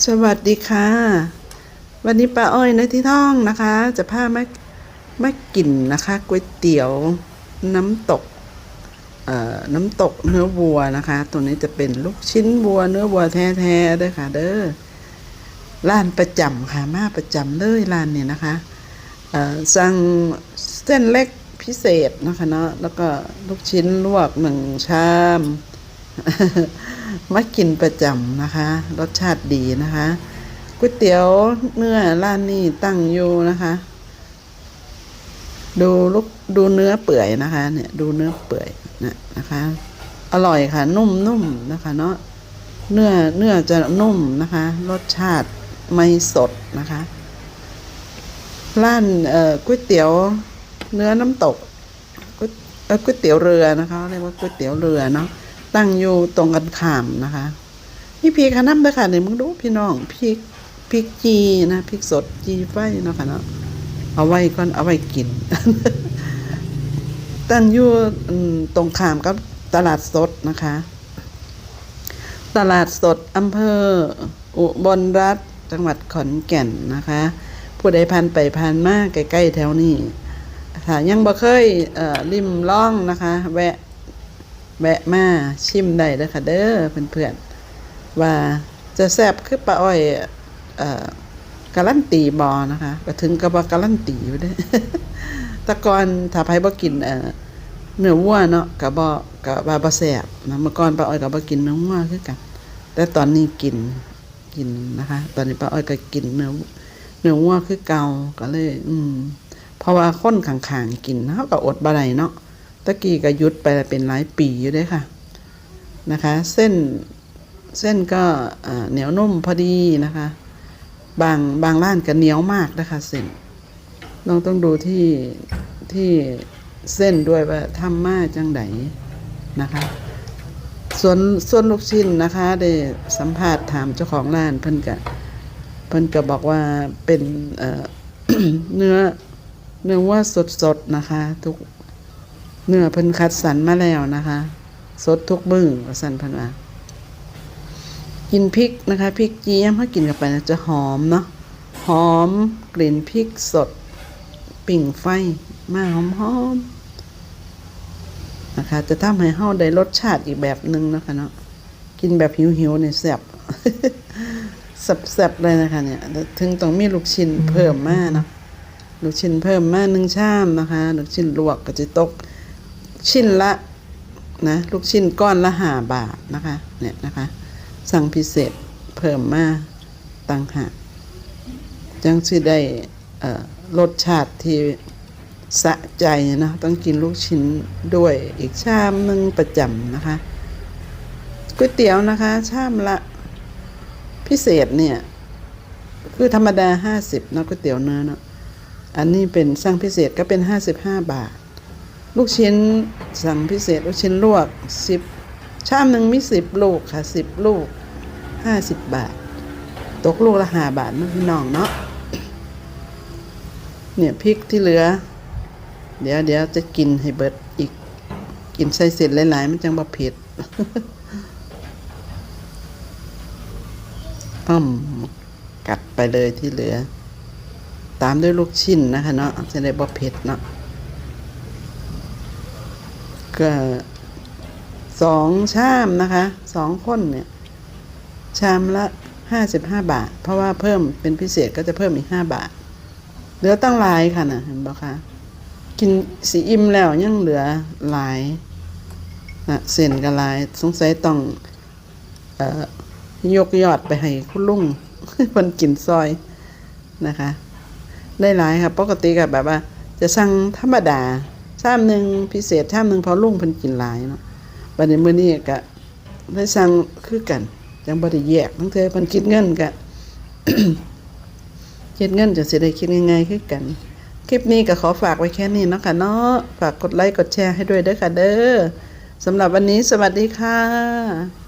สวัสดีค่ะ วันนี้ป้าอ้อยในที่ท่องนะคะ จะพามามากินนะคะก๋วยเตี๋ยวน้ำตกเอ่อน้ำตกเนื้อวัวนะคะ ตัวนี้จะเป็นลูกชิ้นวัว เนื้อวัวแท้ๆเด้อค่ะ เด้อร้านประจำค่ะมาประจำเลยร้านเนี่ยนะคะเอ่อสั่งเส้นเล็กพิเศษนะคะเนาะแล้วก็ลูกชิ้นลวกหนึ่งชาม มากินประจำนะคะ รสชาติดีนะคะก๋วยเตี๋ยวเนื้อร้านนี้ตั้งอยู่นะคะ ดูลูกดูเนื้อเปื่อยนะคะ เนี่ยดูเนื้อเปื่อยนะนะคะ อร่อยค่ะ นุ่มๆนะคะ เนาะเนื้อเนื้อจะนุ่มนะคะ รสชาติไม่สดนะคะร้านเอ่อก๋วยเตี๋ยวเนื้อน้ำตกก๋วยเตี๋ยวเรือนะคะเรียกว่าก๋วยเตี๋ยวเรือเนาะ ตั้งอยู่ตรงกันข้ามนะคะนี่พริกขน้ำเลยค่ะเนี่ยมึงดูพี่น้องพริกพริกจีนะพริกสดจีไฟเนาะค่ะเนาะเอาไว้ก่อนเอาไว้กิน ตั้งอยู่ตรงข้ามกับตลาดสดนะคะ ตลาดสดอำเภอ อุบลรัฐจังหวัดขอนแก่นนะคะ ผู้ใดผ่านไปผ่านมาใกล้ๆแถวนี้ถ้ายังบ่เคยเริมล่องนะคะ แวะ แวะมาชิมได้เด้อค่ะเด้อเพื่อนๆว่าจะแซ่บคือป้าอ้อยออการันตีบอนะคะก็ถึงกับว่าการันตีอยู่เด้แตะกอนถ้าไผบ่กินเนื้อวัวเนาะก็บ่ก็ว่าบ่แซ่บนะเมื่อก่อนป้าอ้อยก็บ่กินเนื้อวัวคือกัน แต่ตอนนี้กินกินนะคะ ตอนนี้ป้าอ้อยก็กินเนื้อเนื้อวัวคือเก่าก็เลย อืมเพราะว่าคนข้างๆกินเขาก็อดบ่ได้เนาะ ตะกี้ก็ยุดไปเป็นหลายปีอยู่ด้อค่ะนะคะ เส้นเส้นก็เหนียวนุ่มพอดีนะคะ บางบางร้านก็เหนียวมากนะคะเส้นน้องต้องดูที่ที่เส้นด้วยว่าทำมาจังไดนะคะ ส่วนส่วนลูกชิ้นนะคะ ได้สัมภาษณ์ถามเจ้าของร้านเพิ่นก็เพิ่นก็บอกว่าเป็นเเนื้อเนื้อว่าสดๆนะคะ ทุก เนื้อเพิ่นคัดสรรมาแล้วนะคะ สดทุกมือว่าซั่นเพิ่นว่ากินพริกนะคะพริกเจี๊ยมถ้ากินกับไปนะจะหอมเนาะหอมกลิ่นพริกสด ปิ่งไฟมาหอมๆนะคะ จะทำให้เฮาได้รสชาติอีกแบบหนึงนะคะเนาะกินแบบหิวๆเนี่ยแซ่บแซ่บๆเลยนะคะเนี่ยถึงต้องมีลูกชิ้นเพิ่มมาเนาะลูกชิ้นเพิ่มมาหนึ่งชามนะคะ ลูกชิ้นลวกก็จะตก ชิ้นละนะลูกชิ้นก้อนละห้าบาทนะคะเนี่ยนะคะสั่งพิเศษเพิ่มมาตังหากจังสิได้รสชาติที่สะใจนะต้องกินลูกชิ้นด้วยอีกชามนึงประจำนะคะก๋วยเตี๋ยวนะคะ ชามละพิเศษเนี่ย คือธรรมดาห้าสิบนะก๋วยเตี๋ยวเนื้อเนาะอันนี้เป็นสั่งพิเศษก็เป็นห้าสิบห้าบาท ลูกชิ้นสั่งพิเศษลูกชิ้นลวกสิบชามหนึ่งมีสิบลูกค่ะสิบลูกห้าสิบบาท ตกลูกละห้าบาทนพี่น้องเนาะเนี่ยพริกที่เหลือ เดี๋ยวเดี๋ยวจะกินให้เบิดอีก กินใส่เสร็จหลายๆ มันจังบ่เผ็ดอ้อมกัดไปเลยที่เหลือ ตามด้วยลูกชิ้นนะคะเนาะจะได้บ่เผ็ดเนาะ ก็สองชามนะคะสองคนเนี่ย ชามละห้าสิบห้าบาท เพราะว่าเพิ่มเป็นพิเศษก็จะเพิ่มอีกห้าบาท เหลือตั้งหลายค่ะนะเห็นบ่คะกินสีอิ่มแล้วยังเหลือหลายนะเส้นก็หลาย สงสัยต้องออยกยอดไปให้คุณลุงเพิ่นกินซอยนะคะ ได้หลายครับปกติกับแบบว่า จะสั่งธรรมดา ชามหนึ่งพิเศษชามหนึ่งพอลุ่งเพิ่นกินหลายเนาะบัดนี้มื้อนี้ก็ได้สั่งคือกันจังบ่ได้แยกทั้งเธอเพิ่นคิดเงินก็คิดเงินจะสิได้คิดง่ายๆคือกัน คลิปนี้ก็ขอฝากไว้แค่นี้เนาะค่ะเนาะฝากกดไลค์กดแชร์ให้ด้วยเด้อค่ะเด้อสำหรับวันนี้สวัสดีค่ะ